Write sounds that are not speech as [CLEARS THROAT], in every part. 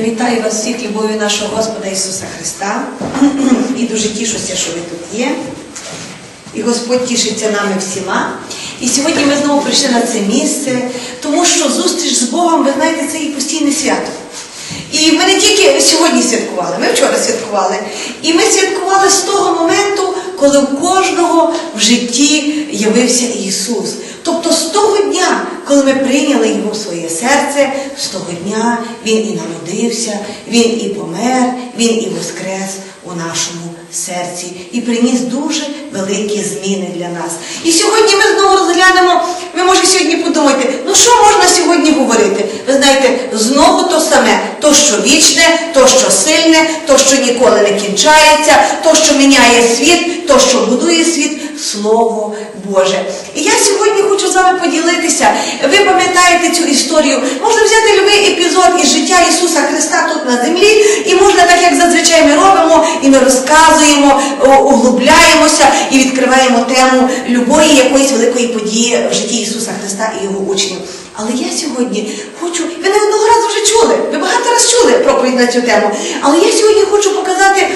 Я вітаю вас всіх любов'ю нашого Господа Ісуса Христа [CLEARS THROAT] і дуже тішуся, що ви тут є. І Господь тішиться нами всіма. І сьогодні ми знову прийшли на це місце, тому що зустріч з Богом, ви знаєте, це і постійне свято. І ми не тільки сьогодні святкували, ми вчора святкували. І ми святкували з того моменту, коли у кожного в житті явився Ісус. Тобто з того дня, коли ми прийняли Його в своє серце, з того дня Він і народився, Він і помер, Він і воскрес у нашому серці і приніс дуже великі зміни для нас. І сьогодні ми знову розглянемо, ви може сьогодні подумати, ну що можна сьогодні говорити? Ви знаєте, знову то саме, то, що вічне, то, що сильне, то, що ніколи не кінчається, то, що міняє світ, то, що будує світ, Слово Боже. І я сьогодні хочу з вами поділитися. Ви пам'ятаєте цю історію. Можна взяти будь-який епізод із життя Ісуса Христа тут на землі, і можна, так як зазвичай ми робимо, і ми розказуємо, углубляємося і відкриваємо тему любої якоїсь великої події в житті Ісуса Христа і Його учнів. Але я сьогодні хочу, ви не одного разу вже чули, ви багато раз чули проповідь на цю тему. Але я сьогодні хочу показати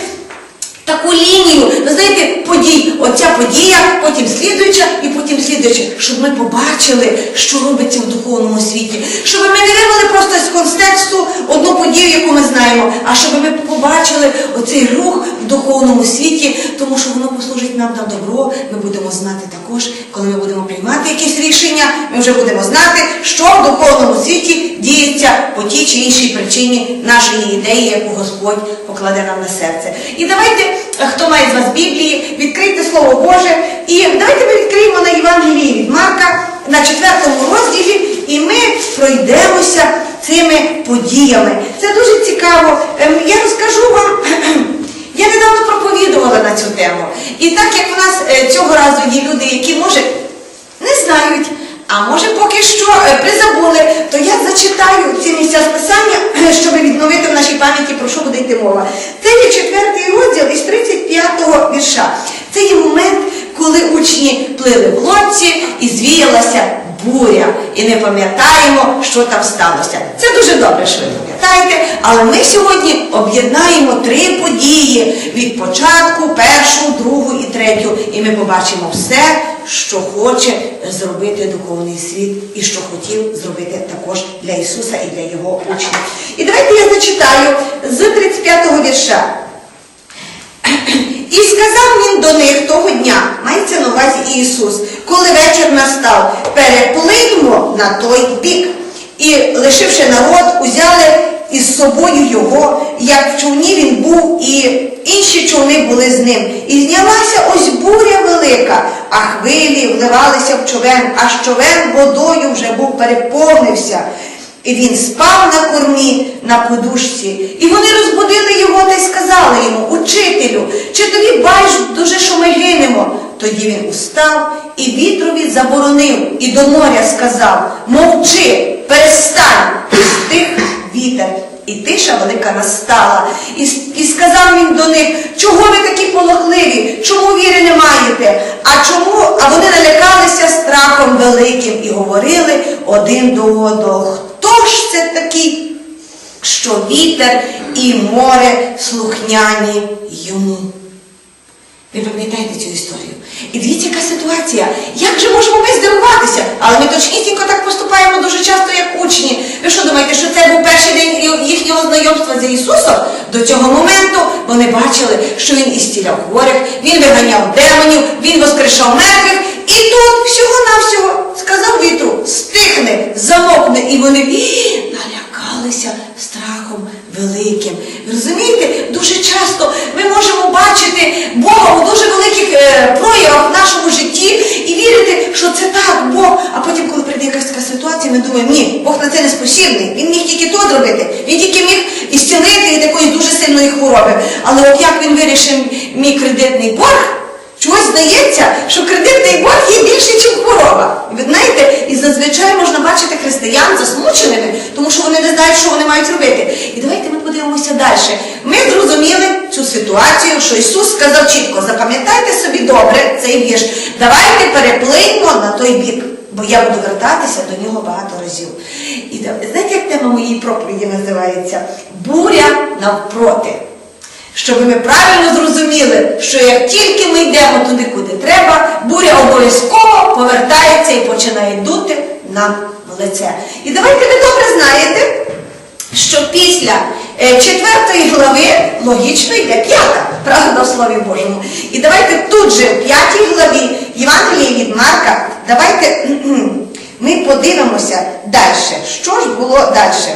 таку лінію, ви знаєте, подій. Оця подія, потім слідуюча і потім слідуюча, щоб ми побачили, що робиться в духовному світі. Щоб ми не вивели просто з контексту одну подію, яку ми знаємо, а щоб ми побачили оцей рух в духовному світі, тому що воно послужить нам на добро. Ми будемо знати також, коли ми будемо приймати якісь рішення, ми вже будемо знати, що в духовному світі діється по тій чи іншій причині нашої ідеї, яку Господь покладе нам на серце. І давайте, е, хто має з вас Біблії, відкрийте Слово Боже. І давайте ми відкриємо на Євангелії від Марка на четвертому розділі, і ми пройдемося цими подіями. Це дуже цікаво. Ем, Я розкажу вам. [CLEARS THROAT] Я недавно проповідувала на цю тему. І так як у нас е, цього разу є люди, які може не знають, а може поки що е, призабули, то я зачитаю ці місця списання, [CLEARS THROAT] щоб відновити в нашій пам'яті, про що буде йти мова. Це є четвертий розділ із 35-го вірша. Це є момент, коли учні плили в лодці і звіялася буря. І не пам'ятаємо, що там сталося. Це дуже добре, що ви пам'ятаєте, але ми сьогодні об'єднаємо три події від початку, першу, другу і третю. І ми побачимо все, що хоче зробити духовний світ і що хотів зробити також для Ісуса і для Його учнів. І давайте я зачитаю з 35-го вірша. І сказав він до них того дня, мається на увазі Ісус, коли вечір настав, переплиньмо на той бік. І, лишивши народ, узяли із собою його, як в човні він був, і інші човни були з ним. І знялася ось буря велика, а хвилі вливалися в човен, аж човен водою вже був переповнився. І він спав на кормі на подушці. І вони розбудили його та й сказали йому, учителю, чи тобі байдуже, що ми гинемо? Тоді він устав і вітрові заборонив, і до моря сказав: Мовчи, перестань, і стих вітер. І тиша велика настала. І, і сказав він до них, чого ви такі полохливі, чому віри не маєте? А чому? А вони налякалися страхом великим і говорили один до одного. Хто ж це такий, що вітер і море слухняні йому? Ви пам'ятаєте цю історію? І дивіться, яка ситуація. Як же можемо ми здивуватися? Але ми точнісінько так поступаємо дуже часто, як учні. Ви що думаєте, що це був перший день їхнього знайомства з Ісусом? До цього моменту вони бачили, що Він ісціляв хворих, Він виганяв демонів, Він воскрешав мертвих. І тут всього-навсього сказав вітру, стихне, замокне, і вони «Ій!» налякалися страхом великим. Ви розумієте, дуже часто ми можемо бачити Бога у дуже великих е, проявах в нашому житті і вірити, що це так Бог. А потім, коли прийде якась така ситуація, ми думаємо, ні, Бог на це не спосібний. Він міг тільки то зробити. Він тільки міг ісцілити від якоїсь дуже сильної хвороби. Але от як він вирішив мій кредитний борг? Чогось здається, що кредитний борг є більше, ніж хвороба. І ви знаєте, і зазвичай можна бачити християн засмученими, тому що вони не знають, що вони мають робити. І давайте ми подивимося далі. Ми зрозуміли цю ситуацію, що Ісус сказав чітко, запам'ятайте собі добре цей вірш, давайте переплиньмо на той бік. бо я буду вертатися до нього багато разів. І знаєте, як тема моєї проповіді називається? Буря навпроти. Щоб ми правильно зрозуміли, що як тільки ми йдемо туди, куди треба, буря обов'язково повертається і починає дути нам в лице. І давайте ви добре знаєте, що після е, четвертої глави логічно йде п'ята, правда в Слові Божому. І давайте тут же в п'ятій главі Євангелії від Марка, давайте ми подивимося далі. Що ж було далі?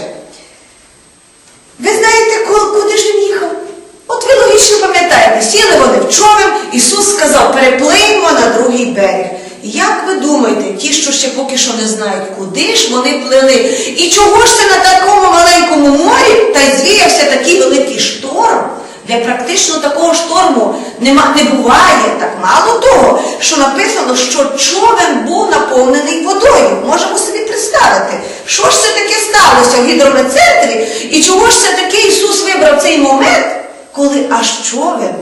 Ви знаєте, куди ж він їхав? От ви логічно пам'ятаєте, сіли вони в човен, Ісус сказав, переплиньмо на другий берег. Як ви думаєте, ті, що ще поки що не знають, куди ж вони плили? І чого ж це на такому маленькому морі та й звіявся такий великий шторм, де практично такого шторму нема, не буває. Так мало того, що написано, що човен був наповнений водою. Можемо собі представити, що ж це таке сталося в гідрометцентрі, і чого ж це таке Ісус вибрав цей момент, коли аж човен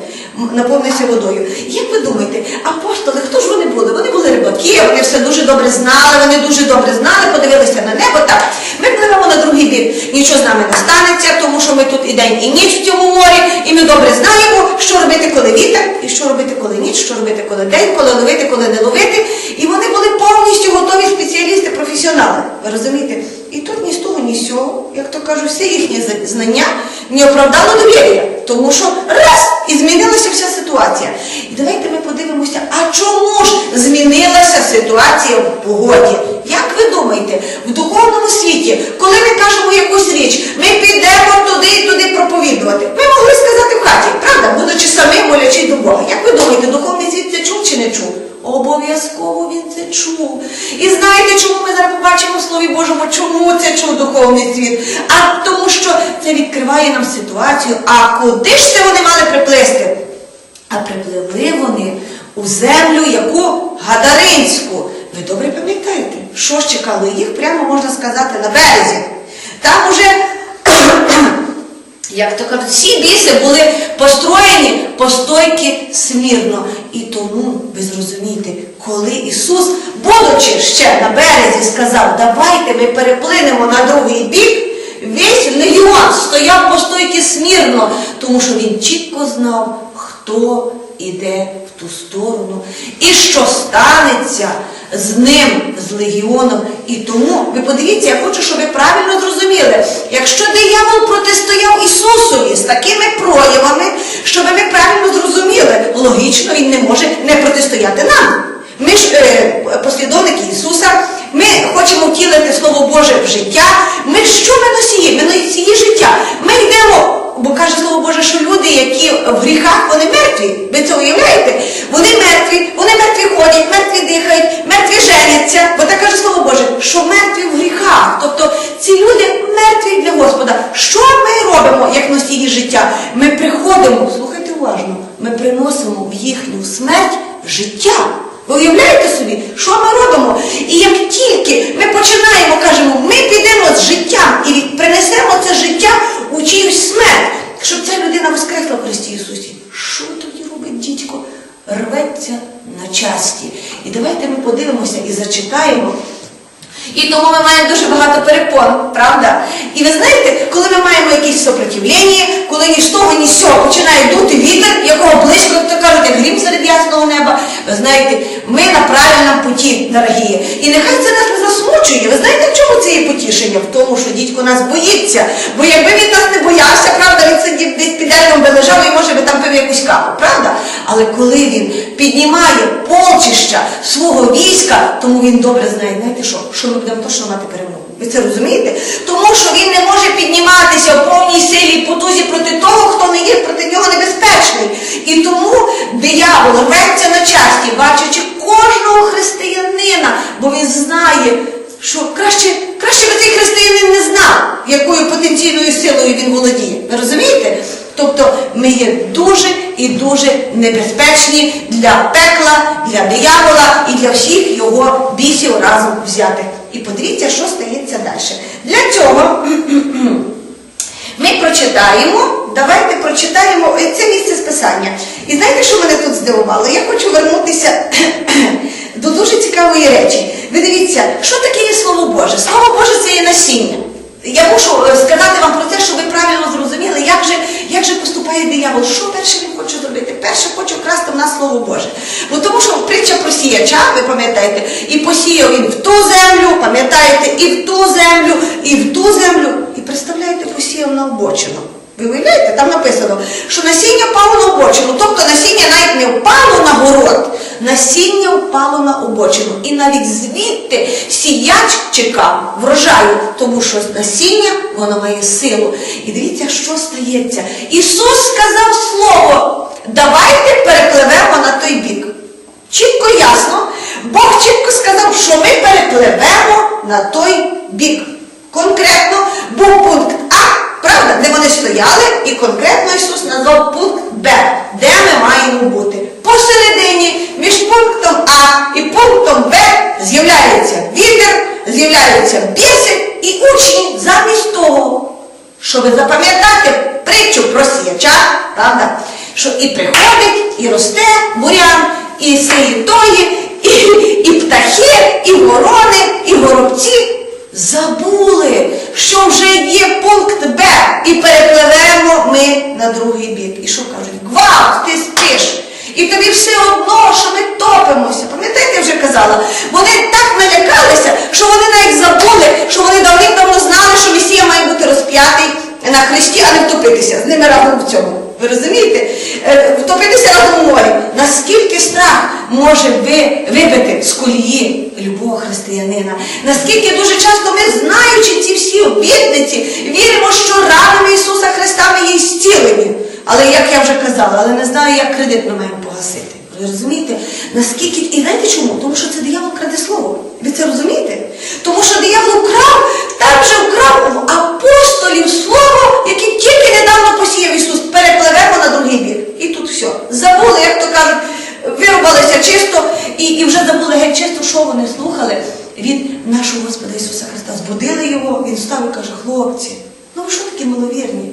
наповнився водою. Як ви думаєте, апостоли, хто ж вони були? Вони були рибаки, вони все дуже добре знали, вони дуже добре знали, подивилися на небо. Так, ми пливемо на другий бік. Нічого з нами не станеться, тому що ми тут і день, і ніч в цьому морі, і ми добре знаємо, що робити, коли вітер, і що робити, коли ніч, що робити, коли день, коли ловити, коли не ловити. І вони були повністю готові спеціалісти, професіонали. Ви розумієте? І тут ні з того, ні з цього, як то кажуть, все їхнє знання не оправдало довір'я. Тому що раз і змінилася вся ситуація. І давайте ми подивимося, а чому ж змінилася ситуація в погоді? Як ви думаєте, в духовному світі, коли ми кажемо якусь річ, ми підемо туди і туди проповідувати. Ми могли сказати в хаті, правда, будучи самим молячи до Бога. Як ви думаєте, духовний світ це чув чи не чув? Обов'язково він це чув. І знаєте, побачимо в Слові Божому, чому це чув духовний світ? А тому, що це відкриває нам ситуацію. А куди ж це вони мали приплисти? А припливли вони у землю, яку Гадаринську. Ви добре пам'ятаєте, що ж чекало їх, прямо можна сказати, на березі. Там уже як то кажуть, всі біси були построєні по стойки смірно. І тому, ви зрозумієте, коли Ісус, будучи ще на березі, сказав, давайте ми переплинемо на другий бік, весь легіон стояв по стойки смірно, тому що він чітко знав, хто іде в ту сторону і що станеться з ним, з легіоном. І тому, ви подивіться, я хочу, щоб ви правильно зрозуміли, якщо диявол протистояв Ісусові з такими проявами, щоб ми правильно зрозуміли, логічно він не може не протистояти нам. Ми ж е, послідовники Ісуса, ми хочемо втілити Слово Боже в життя. Ми що ми носії? Ми носії життя. Ми йдемо, бо каже Слово Боже, що люди, які в гріхах, вони мертві. Ви це уявляєте? Вони мертві, вони мертві ходять, мертві дихають, мертві женяться. Бо так каже Слово Боже, що мертві в гріхах. Тобто ці люди мертві для Господа. Що ми робимо, як носії життя? Ми приходимо, слухайте уважно, ми приносимо в їхню смерть життя. Ви уявляєте собі, що ми робимо? І як тільки ми починаємо, кажемо, ми підемо з життям і принесемо це життя у чиюсь смерть, щоб ця людина воскресла в Христі Ісусі. Що тоді робить дідько? Рветься на часті. І давайте ми подивимося і зачитаємо. Тому ми маємо дуже багато перепон, правда? І ви знаєте, коли ми маємо якісь сопротивлення, коли ні з того, ні з цього починає дути вітер, якого близько, то кажуть, як грім серед ясного неба, ви знаєте, ми на правильному путі, дорогі. І нехай це нас засмучує. Ви знаєте, в чому це є потішення? В тому, що дідько нас боїться. Бо якби він нас не боявся, правда, він сидів десь під деревом би лежав і може би там пив якусь каву, правда? Але коли він піднімає полчища свого війська, тому він добре знає, знаєте що, що ми будемо точно мати перемогу. Ви це розумієте? Тому що він не може підніматися в повній силі і потузі проти того, хто не є проти нього небезпечний. І тому диявол рветься на часті, бачачи кожного християнина, бо він знає, що краще, краще би цей християнин не знав, якою потенційною силою він володіє. Ви розумієте? Тобто ми є дуже і дуже небезпечні для пекла, для диявола і для всіх його бісів разом взятих. І подивіться, що стається далі. Для цього ми прочитаємо, давайте прочитаємо це місце з писання. І знаєте, що мене тут здивувало? Я хочу вернутися до дуже цікавої речі. Ви дивіться, що таке є Слово Боже? Слово Боже це є насіння. Я мушу е, сказати вам про те, щоб ви правильно зрозуміли, як же, як же поступає диявол. Що перше він хоче зробити? Перше хоче вкрасти в нас Слово Боже. Бо тому що притча про сіяча, ви пам'ятаєте, і посіяв він в ту землю, пам'ятаєте, і в ту землю, і в ту землю. І представляєте, посіяв на обочину. Ви уявляєте, там написано, що насіння впало на обочину, тобто насіння навіть не впало на город, насіння впало на обочину. І навіть звідти сіяч чекав врожаю, тому що насіння воно має силу. І дивіться, що стається. Ісус сказав слово, давайте перепливемо на той бік. Чітко ясно, Бог чітко сказав, що ми перепливемо на той бік. Конкретно був пункт А, правда, де вони стояли, і конкретно Ісус назвав пункт Б, де ми маємо бути. Посередині між пунктом А і пунктом Б з'являється вітер, з'являються біси і учні замість того, щоб запам'ятати притчу про сіяча, правда, що і приходить, і росте бурян, і сиє тої, і, і птахи, і ворони, і горобці. Забули, що вже є пункт Б, і перепливемо ми на другий бік. І що кажуть? Гвалт, ти спиш. І тобі все одно, що ми топимося. Пам'ятаєте, я вже казала, вони так налякалися, що вони навіть забули, що вони давним-давно знали, що Месія має бути розп'ятий на хресті, а не втопитися з ними разом в цьому. Ви розумієте? Е, Втопитися разом у морі. Наскільки страх може вибити з колії любого християнина? Наскільки дуже часто ми, знаючи ці всі обітниці, віримо, що ранами Ісуса Христа ми є зцілені. Але як я вже казала, але не знаю, як кредит ми маємо погасити. Ви розумієте? Наскільки. І знаєте чому? Тому що це диявол краде слово. Ви це розумієте? Тому що диявол вкрав, там же вкрав у апостолів слово, яке тільки недавно посіяв Ісус. Перепливемо на другий бік. І тут все. Забули, як то кажуть, вирубалися чисто і, і вже забули геть чисто, що вони слухали від нашого Господа Ісуса Христа. Збудили його, він став і каже, хлопці, ну ви що такі маловірні?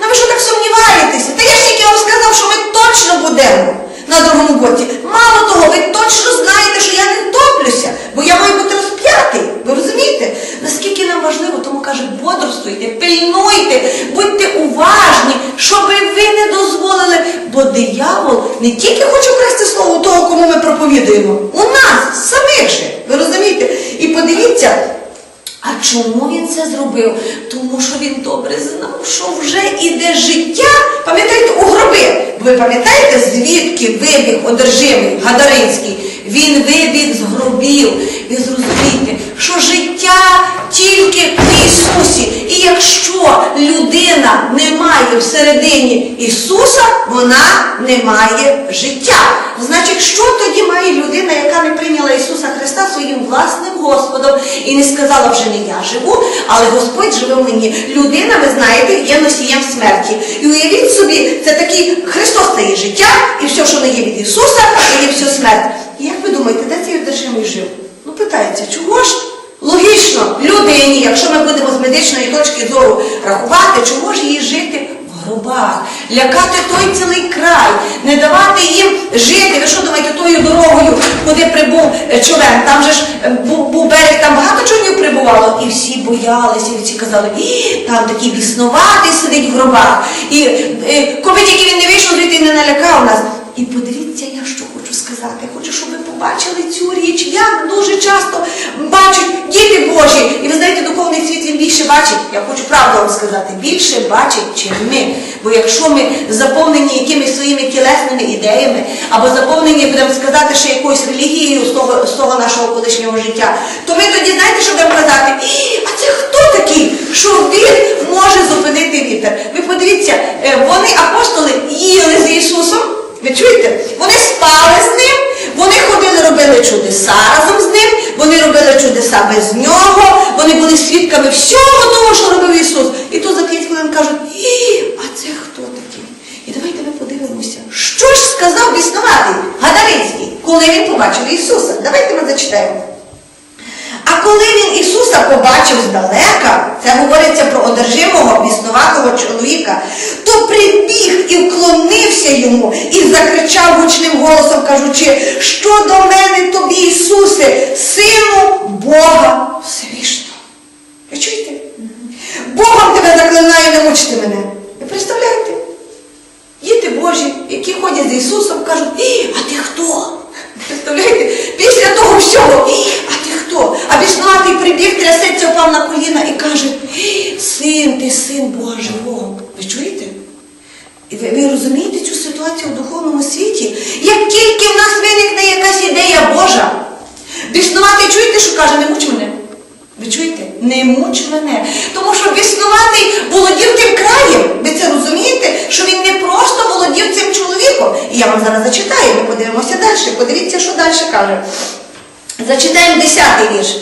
Ну ви що так сумніваєтеся? Та я ж тільки вам сказав, що ми точно будемо на другому боці. Мало того, ви точно знаєте, що я не топлюся, бо я маю бути розп'ятий. Ви розумієте? Наскільки нам важливо, тому каже, бодрствуйте, пильнуйте, будьте уважні, щоб ви не дозволили, бо диявол не тільки хоче вкрасти слово того, кому ми проповідуємо, у нас, самих же. Ви розумієте? І подивіться. А чому він це зробив? Тому що він добре знав, що вже іде життя. Пам'ятаєте, у гроби. Ви пам'ятаєте, звідки вибіг одержимий Гадаринський? Він вибіг з гробів. Ви зрозумієте, що життя тільки в Ісусі. Якщо людина не має всередині Ісуса, вона не має життя. Значить, що тоді має людина, яка не прийняла Ісуса Христа своїм власним Господом і не сказала вже не я живу, але Господь живе в мені. Людина, ви знаєте, є носієм смерті. І уявіть собі, це такий Христос це є життя, і все, що не є від Ісуса, це є все смерть. І як ви думаєте, де цей одержимий жив? Ну питається, чого ж? Логічно, людині, якщо ми будемо з медичної точки зору рахувати, чого ж їй жити в гробах, лякати той цілий край, не давати їм жити. Ви що думаєте, тою дорогою, куди прибув е, човен? Там же ж е, був, був берег, там багато човнів прибувало, і всі боялися, і всі казали, там такий біснуватий сидить в гробах. І е, коли тільки він не вийшов, звідти не налякав нас. І подивіться, я що хочу сказати. Хочу, щоб ви побачили цю річ. Як дуже часто бачать діти Божі. І ви знаєте, духовний світ він більше бачить. Я хочу правду вам сказати, більше бачить, чим ми. Бо якщо ми заповнені якимись своїми тілесними ідеями, або заповнені, будемо сказати, ще якоюсь релігією з того, з того нашого колишнього життя, то ми тоді знаєте, що будемо казати? «І, А це хто такий, що він може зупинити вітер? Ви подивіться, е, вони апостоли їли з Ісусом. Ви чуєте? Вони спали з ним, вони ходили, робили чудеса разом з ним, вони робили чудеса без нього, вони були свідками всього того, що робив Ісус. І тут за п'ять хвилин кажуть, «І, а це хто такий? І давайте ми подивимося, що ж сказав біснуватий Гадаринський, коли він побачив Ісуса. Давайте ми зачитаємо. А коли він Ісуса побачив здалека, це говориться про одержимого біснуватого чоловіка, то прибіг і вклонився йому і закричав гучним голосом, кажучи, що до мене тобі, Ісусе, Сину Бога Всевишнього. Ви чуєте? Богом тебе заклинаю, не мучити мене. Ви представляєте? Діти Божі, які ходять з Ісусом, кажуть, «Ій, а ти хто? Представляєте? Після того всього, «Ій, а ти хто? А біснуватий прибіг, трясеться, впав на коліна і каже, син, ти син Бога живого. Ви чуєте? І ви, ви розумієте цю ситуацію в духовному світі? Як тільки в нас виникне якась ідея Божа, біснуватий чуєте, що каже, не муч мене. Ви чуєте? Не муч мене. Тому що біснуватий володів тим краєм. Ви це розумієте? Що він не просто володів цим чоловіком. І я вам зараз зачитаю, ми подивимося далі. Подивіться, що далі каже. Зачитаємо 10 вірш.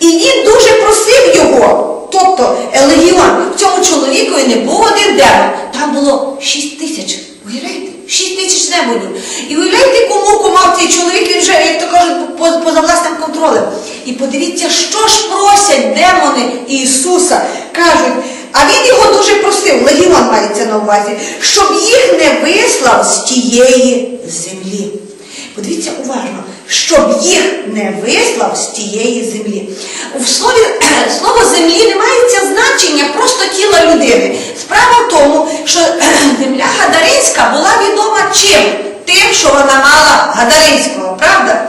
І він дуже просив його. Тобто Елегіон, цьому чоловікові не був один демон, там було 6 тисяч. Уявляєте? 6 тисяч демонів. І уявляєте, кому мав цей чоловік, він вже, як то кажуть, поза власним контролем. І подивіться, що ж просять демони Ісуса. Кажуть, а він його дуже просив, легіон мається на увазі, щоб їх не вислав з тієї землі. Подивіться уважно, щоб їх не вислав з тієї землі. В слові [CLEARS THROAT] слово землі не мається значення просто тіла людини. Справа в тому, що [CLEARS THROAT] земля Гадаринська була відома чим? Тим, що вона мала Гадаринського, правда?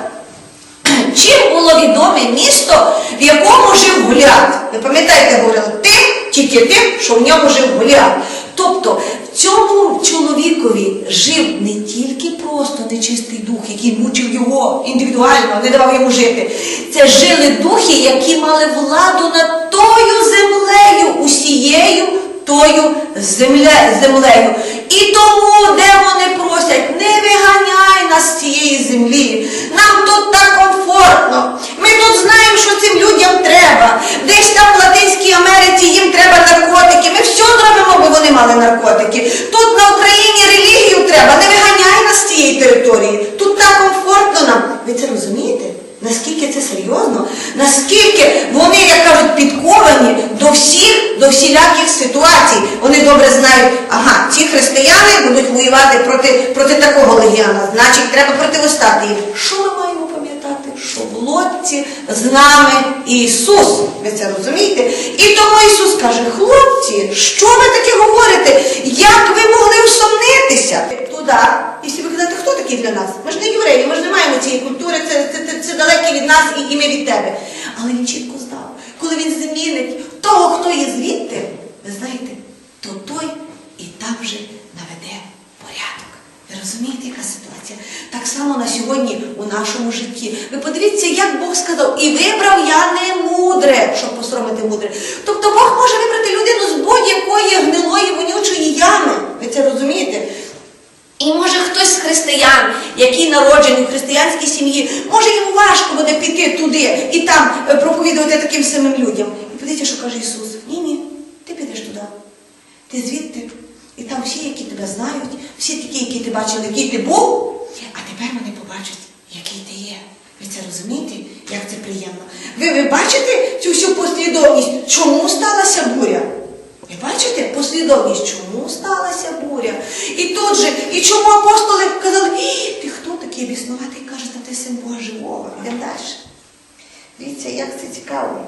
[CLEARS THROAT] Чим було відоме місто, в якому жив Голіат? Ви пам'ятаєте, говорили, тим, тільки тим, що в ньому жив Голіат. Тобто цьому чоловікові жив не тільки просто нечистий дух, який мучив його індивідуально, не давав йому жити. Це жили духи, які мали владу над тою землею, усією тою земле, землею. І тому демони просять, не виганяй нас з цієї землі. Нам тут так комфортно. Ми тут знаємо, що цим людям треба. Десь там в Латинській Америці їм треба наркотики. Ми все зробимо, бо вони мали наркотики. Тут на Україні релігію треба. Не виганяй нас з цієї території. Тут так комфортно нам. Ви це розумієте? Наскільки це серйозно? Наскільки вони, як кажуть, підковані до всіх, до всіляких ситуацій. Вони добре знають, ага, ці християни будуть воювати проти, проти такого легіона, значить, треба противостати їм. Що ми маємо пам'ятати? Що в лодці з нами Ісус. Ви це розумієте? І тому Ісус каже, хлопці, що ви таке говорите? Як ви могли усомнитися? Туди. І ви казати, хто такий для нас? Ми ж не євреї, ми ж не маємо цієї культури, це, це, це, це далеке від нас і, і ми від тебе. Але він чітко знав, коли він змінить того, хто є звідти, ви знаєте, то той і там же наведе порядок. Ви розумієте, яка ситуація? Так само на сьогодні у нашому житті. Ви подивіться, як Бог сказав, і вибрав я не мудре, щоб посоромити мудре. Тобто Бог може вибрати людину з будь-якої гнилої вонючої ями. Ви це розумієте? І може хтось з християн, який народжений у християнській сім'ї, може йому важко буде піти туди і там е, проповідувати таким самим людям. І подивіться, що каже Ісус: Ні, ні, ти підеш туди. Ти звідти. І там всі, які тебе знають, всі такі, які ти бачили, який ти був, а тепер вони побачать, який ти є. Ви це розумієте, як це приємно? Ви, ви бачите цю всю послідовність, чому сталася буря? Ви бачите послідовність, чому сталася буря? І тут же, і чому апостоли казали, «Ій, ти хто такий біснуватий? Каже, ти син Бога живого. Йдемо далі. Дивіться, як це цікаво.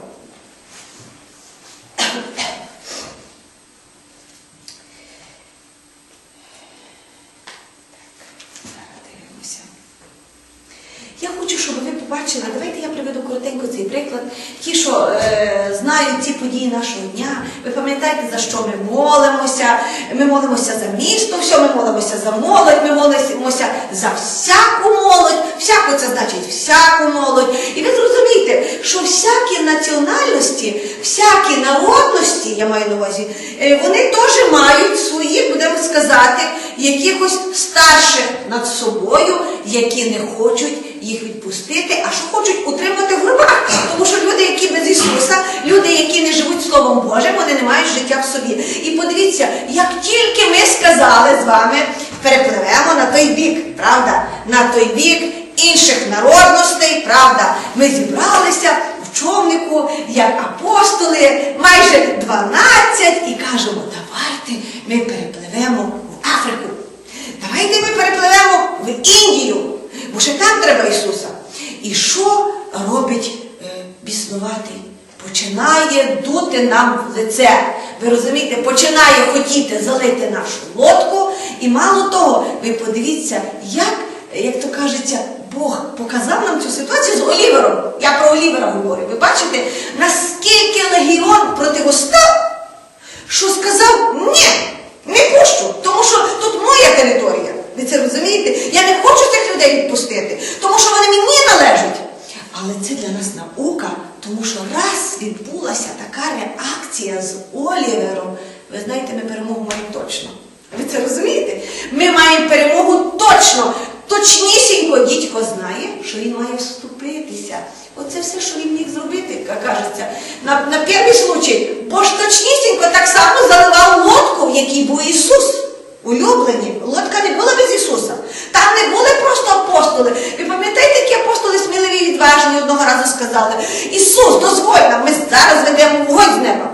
Я хочу, щоб ви побачили, давайте я приведу коротенько цей приклад. Ті, що е, знають ці події нашого дня, ви пам'ятаєте, за що ми молимося? Ми молимося за місто, все, ми молимося за молодь, ми молимося за всяку молодь, всяку це значить всяку молодь. І ви зрозумієте, що всякі національності, всякі народності, я маю на увазі, е, вони теж мають свої, будемо сказати, якихось старших над собою, які не хочуть їх відпустити, а що хочуть утримати в гробах. Тому що люди, які без Ісуса, люди, які не живуть Словом Божим, вони не мають життя в собі. І подивіться, як тільки ми сказали з вами, перепливемо на той бік, правда? На той бік. інших народностей, правда, ми зібралися в човнику, як апостоли, майже 12, і кажемо, давайте ми перепливемо в Африку. Давайте ми перепливемо в Індію, бо ще там треба Ісуса. І що робить е, біснуватий? Починає дути нам в лице. Ви розумієте, починає хотіти залити нашу лодку. І мало того, ви подивіться, як, як то кажеться, Бог показав нам цю ситуацію з Олівером. Я про Олівера говорю. Ви бачите, наскільки легіон противостав, що сказав ні, не пущу, тому що тут моя територія. Ви це розумієте? Я не хочу цих людей відпустити, тому що вони мені належать. Але це для нас наука, тому що раз відбулася така реакція з Олівером, ви знаєте, ми перемогу маємо точно. Ви це розумієте? Ми маємо перемогу точно. Точнісінько дідько знає, що він має вступитися. Оце все, що він міг зробити, кажеться, на, на перший случай. Бо ж точнісінько так само заливав лодку, в якій був Ісус. Улюблені. Лодка не була без Ісуса. Там не були просто апостоли. Ви пам'ятаєте, які апостоли сміливі і відважні одного разу сказали: Ісус, дозволь нам, ми зараз ведемо вогонь з неба.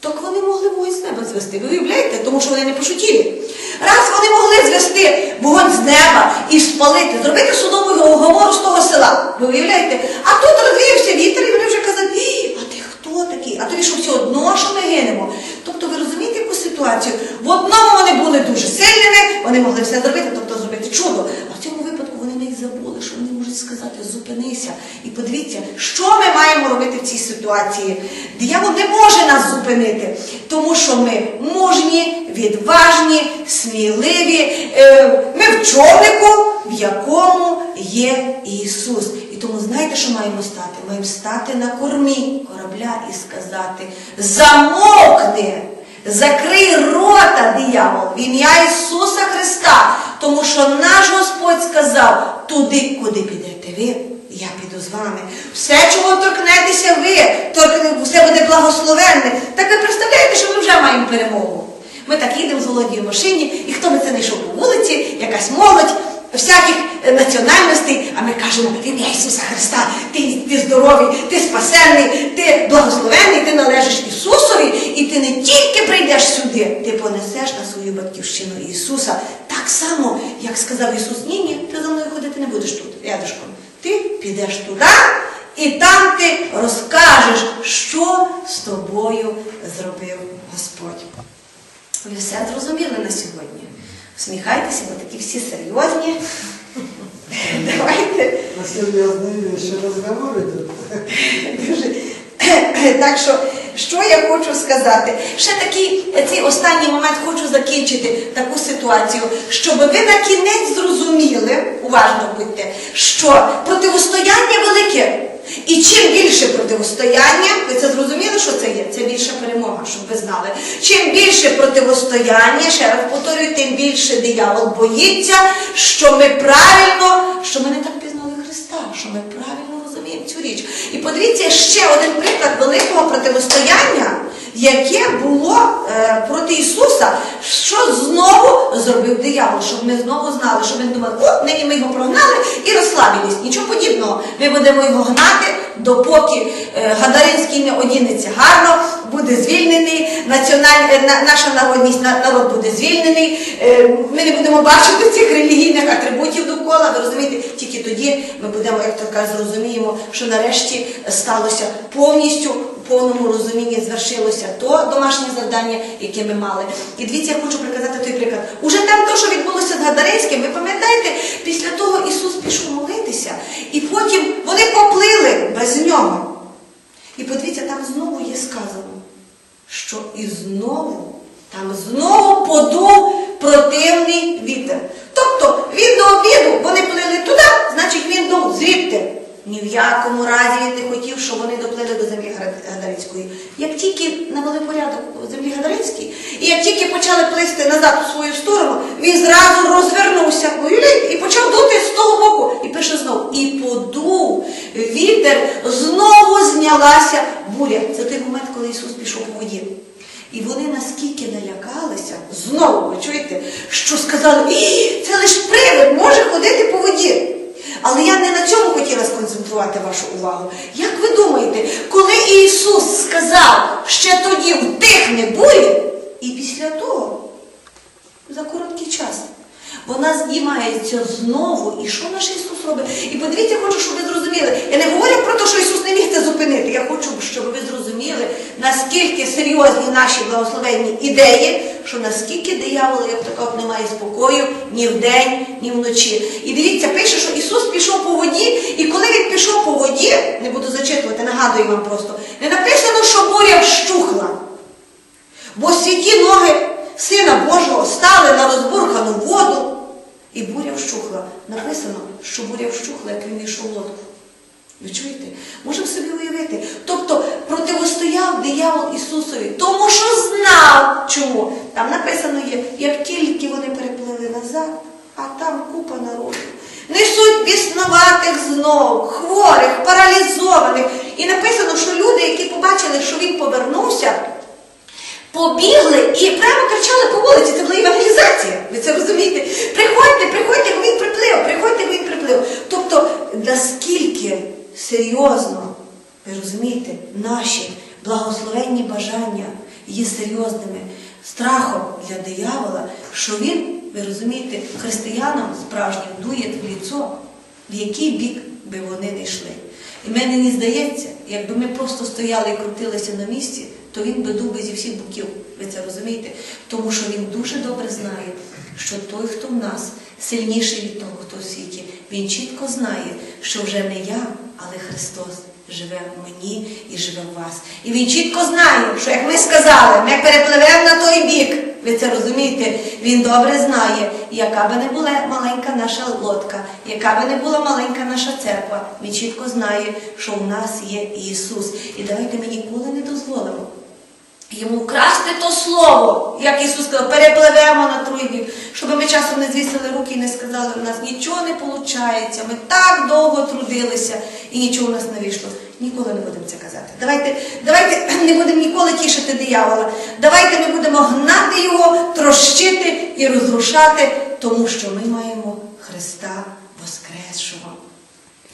Так вони могли вогонь з неба звести. Ви уявляєте, тому що вони не пошутіли. Раз вони могли звести вогонь з неба і спалити, зробити судову оговору з того села. Ви уявляєте? А тут розвіявся вітер, і вони вже казали, «Ій, а ти хто такий? А тобі що все одно, що ми гинемо? Тобто ви розумієте яку ситуацію? В одному вони були дуже сильними, вони могли все зробити, тобто зробити чудо. А в цьому випадку вони навіть забули, що вони можуть сказати, зупинися. І подивіться, що ми маємо робити в цій ситуації. Диявол не може нас зупинити, тому що ми мужні, відважні, сміливі. Е, Ми в човнику, в якому є Ісус. І тому знаєте, що маємо стати? Маємо стати на кормі корабля і сказати: замовкни! Закрий рота, диявол, в ім'я Ісуса Христа, тому що наш Господь сказав, туди, куди підете ви, я піду з вами. Все, чого торкнетеся ви, торкне- все буде благословенне. Так ви представляєте, що ми вже маємо перемогу. Ми так їдемо в машині, і хто би це не йшов по вулиці, якась молодь, всяких е, національностей, а ми кажемо, в ім'я Ісуса Христа, ти, ти здоровий, ти спасенний, ти благословенний, ти належиш Ісусові, і ти не тільки прийдеш сюди, ти понесеш на свою батьківщину Ісуса. Так само, як сказав Ісус, ні, ні, ти за мною ходити не будеш тут, рядышком. Ти підеш туди, і там ти розкажеш, що з тобою зробив Господь. Ви все зрозуміли на сьогодні. Всміхайтеся, бо такі всі серйозні. Давайте. На серьезные вещи разговоры тут. Дуже. Так що, що я хочу сказати? Ще такий цей останній момент хочу закінчити таку ситуацію, щоб ви на кінець зрозуміли, уважно будьте, що противостояння велике. І чим більше противостояння, ви це зрозуміли, що це є? Це більша перемога, щоб ви знали. Чим більше противостояння, ще раз повторюю, тим більше диявол боїться, що ми правильно, що ми не так пізнали Христа, що ми правильно розуміємо цю річ. І подивіться ще один приклад великого противостояння, яке було е, проти Ісуса, що знову зробив диявол, щоб ми знову знали, щоб ми думали, о, нині ми його прогнали і розслабились. Нічого подібного. Ми будемо його гнати, допоки е, Гадаринський не одінеться гарно, буде звільнений, національ... е, наша народність, народ буде звільнений. Е, ми не будемо бачити цих релігійних атрибутів довкола. Ви розумієте, тільки тоді ми будемо, як то кажуть, зрозуміємо, що нарешті сталося повністю у повному розумінні звершилося то домашнє завдання, яке ми мали. І дивіться, я хочу приказати той приклад. Уже там то, що відбулося з Гадарейським, ви пам'ятаєте, після того Ісус пішов молитися, і потім вони поплили без нього. І подивіться, там знову є сказано, що і знову, там знову подув противний вітер. Тобто він до обіду, вони плили туди, значить він дув звідти. Ні в якому разі він не хотів, щоб вони доплили до землі Гадаринської. Як тільки навели порядок у землі Гадаринській, і як тільки почали плисти назад у свою сторону, він зразу розвернувся, і почав дути з того боку. І пише знову, і подув вітер, знову знялася буря. Це той момент, коли Ісус пішов по воді. І вони наскільки налякалися, знову ви чуєте, що сказали, «Ій, це лише привид може ходити по воді. Але я не на цьому хотіла сконцентрувати вашу увагу. Як ви думаєте, коли Ісус сказав ще тоді втихне бурі, і після того за короткий час. Вона знімається знову. І що наш Ісус робить? І подивіться, хочу, щоб ви зрозуміли. Я не говорю про те, що Ісус не міг це зупинити. Я хочу, щоб ви зрозуміли, наскільки серйозні наші благословенні ідеї, що наскільки диявол, як такого немає спокою ні вдень, ні вночі. І дивіться, пише, що Ісус пішов по воді, і коли він пішов по воді, не буду зачитувати, нагадую вам просто, не написано, що буря вщухла. Бо святі ноги Сина Божого стали на розбурхану воду, і буря вщухла. Написано, що буря вщухла, як він йшов лодку. Ви чуєте? Можемо собі уявити. Тобто противостояв диявол Ісусові, тому що знав, чому. Там написано є, як тільки вони переплили назад, а там купа народу. Несуть біснуватих знов, хворих, паралізованих. І написано, що люди, які побачили, що він повернувся, побігли і прямо кричали по вулиці. Це була евангелізація. Ви це розумієте? Приходьте, приходьте, він приплив, приходьте, він приплив. Тобто, наскільки серйозно, ви розумієте, наші благословенні бажання є серйозними страхом для диявола, що він, ви розумієте, християнам справжнім дує в ліцо, в який бік би вони не йшли. І мені не здається, якби ми просто стояли і крутилися на місці, то він би дув би зі всіх боків. Ви це розумієте? Тому що він дуже добре знає, що той, хто в нас сильніший від того, хто в світі, він чітко знає, що вже не я, але Христос живе в мені і живе в вас. І він чітко знає, що як ми сказали, ми перепливемо на той бік. Ви це розумієте? Він добре знає, яка би не була маленька наша лодка, яка би не була маленька наша церква. Він чітко знає, що в нас є Ісус. І давайте ми ніколи не дозволимо йому вкрасти то слово, як Ісус сказав, перепливемо на той щоб ми часом не звісили руки і не сказали, у нас нічого не виходить, ми так довго трудилися і нічого у нас не вийшло. Ніколи не будемо це казати. Давайте, давайте [CLEARS THROAT] не будемо ніколи тішити диявола. Давайте ми будемо гнати його, трощити і розрушати, тому що ми маємо Христа Воскресшого.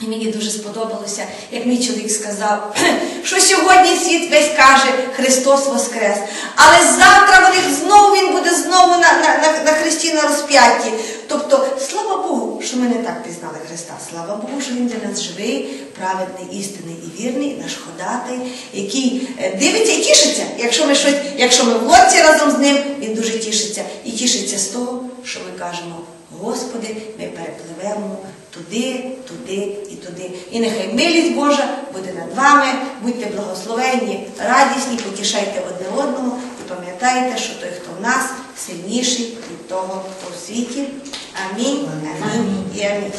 І мені дуже сподобалося, як мій чоловік сказав, що сьогодні світ весь каже Христос Воскрес. Але завтра в знову Він буде знову на, на, на, на Христі на розп'ятті. Тобто, слава Богу, що ми не так пізнали Христа. Слава Богу, що Він для нас живий, праведний, істинний і вірний, наш ходатай, який е, дивиться і тішиться. Якщо ми щось, якщо ми в лодці разом з ним, він дуже тішиться. І тішиться з того, що ми кажемо. Господи, ми перепливемо туди, туди і туди. І нехай милість Божа буде над вами, будьте благословенні, радісні, потішайте одне одному і пам'ятайте, що той, хто в нас, сильніший від того, хто в світі. Амінь, амінь і амінь.